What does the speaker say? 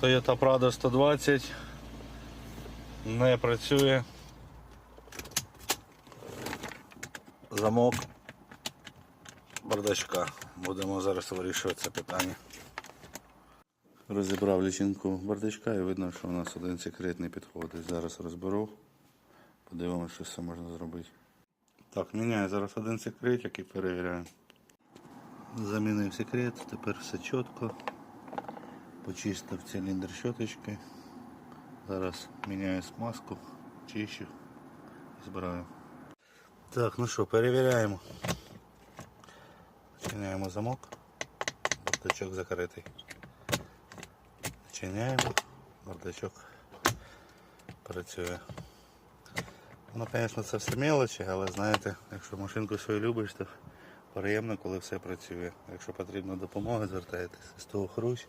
Toyota Prado 120 не працює. Замок бардачка. Будемо зараз вирішувати це питання. Розібрав лічинку бардачка і видно, що у нас один секрет не підходить. Зараз розберу. Подивимося, що це можна зробити. Так, міняю зараз один секретик і перевіряю. Замінив секрет, тепер все чітко. Почистив циліндр щоточки. Зараз міняю смазку, чищу і збираю. Так, ну що, перевіряємо. Чиняємо замок. Бардачок закритий. Чиняємо, бардачок працює. Ну, звісно, це все мелочі, але знаєте, якщо машинку свою любиш, то приємно, коли все працює. Якщо потрібна допомога, звертайтеся. З того хрущ.